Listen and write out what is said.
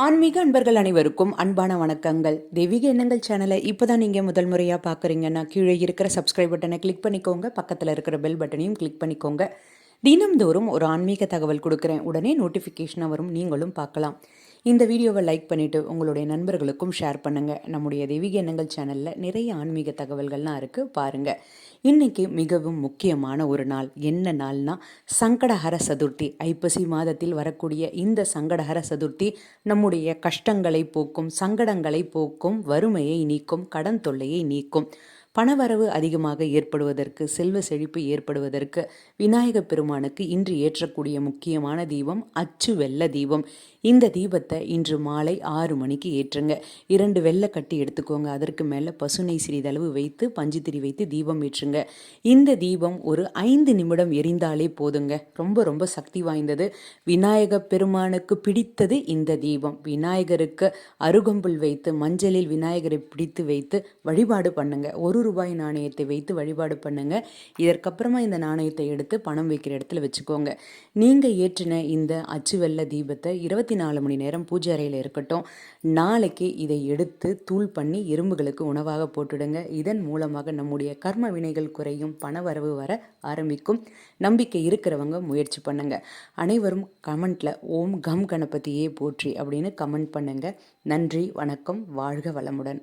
ஆன்மீக அன்பர்கள் அனைவருக்கும் அன்பான வணக்கங்கள். தெய்வீக எண்ணங்கள் சேனலை இப்போ தான் நீங்கள் முதல் முறையாக பார்க்குறீங்கன்னா கீழே இருக்கிற சப்ஸ்கிரைப் பட்டனை கிளிக் பண்ணிக்கோங்க. பக்கத்தில் இருக்கிற பெல் பட்டனையும் கிளிக் பண்ணிக்கோங்க. தினம்தோறும் ஒரு ஆன்மீக தகவல் கொடுக்குறேன். உடனே நோட்டிஃபிகேஷனாக வரும். நீங்களும் பார்க்கலாம். இந்த வீடியோவை லைக் பண்ணிவிட்டு உங்களுடைய நண்பர்களுக்கும் ஷேர் பண்ணுங்கள் நம்முடைய தெய்வீக எண்ணங்கள் சேனலில் நிறைய ஆன்மீக தகவல்கள்லாம் இருக்குது பாருங்கள் இன்றைக்கி மிகவும் முக்கியமான ஒரு நாள். என்ன நாள்னா சங்கடஹர சதுர்த்தி. ஐப்பசி மாதத்தில் வரக்கூடிய இந்த சங்கடஹர சதுர்த்தி நம்முடைய கஷ்டங்களை போக்கும் சங்கடங்களை போக்கும் வறுமையை நீக்கும் கடன் தொல்லையை நீக்கும். பணவரவு அதிகமாக ஏற்படுவதற்கு செல்வ செழிப்பு ஏற்படுவதற்கு விநாயக பெருமானுக்கு இன்று ஏற்றக்கூடிய முக்கியமான தீபம் அச்சு வெள்ள தீபம். இந்த தீபத்தை இன்று மாலை ஆறு மணிக்கு ஏற்றுங்க. இரண்டு வெள்ளை கட்டி எடுத்துக்கோங்க. அதற்கு மேலே பசுனை சிறிதளவு வைத்து பஞ்சுத்திரி வைத்து தீபம் ஏற்றுங்க. இந்த தீபம் ஒரு ஐந்து நிமிடம் எரிந்தாலே போதுங்க. ரொம்ப ரொம்ப சக்தி வாய்ந்தது. விநாயக பெருமானுக்கு பிடித்தது இந்த தீபம். விநாயகருக்கு அருகம்புல் வைத்து மஞ்சளில் விநாயகரை பிடித்து வைத்து வழிபாடு பண்ணுங்க. ஒரு ரூபாய் நாணயத்தை வைத்து வழிபாடு பண்ணுங்க. இதற்கப்புறமா இந்த நாணயத்தை எடுத்து பணம் வைக்கிற இடத்துல வச்சுக்கோங்க. நீங்கள் ஏற்றின இந்த அச்சுவெல்ல தீபத்தை இருபத்தி நாலு மணி நேரம் பூஜை அறையில் இருக்கட்டும். நாளைக்கு இதை எடுத்து தூள் பண்ணி எறும்புகளுக்கு உணவாக போட்டுடுங்க. இதன் மூலமாக நம்முடைய கர்ம வினைகள் குறையும் பண வரவு வர ஆரம்பிக்கும். நம்பிக்கை இருக்கிறவங்க முயற்சி பண்ணுங்க. அனைவரும் கமெண்ட்ல ஓம் கம் கணபதியே போற்றி அப்படின்னு கமெண்ட் பண்ணுங்க. நன்றி வணக்கம் வாழ்க வளமுடன்.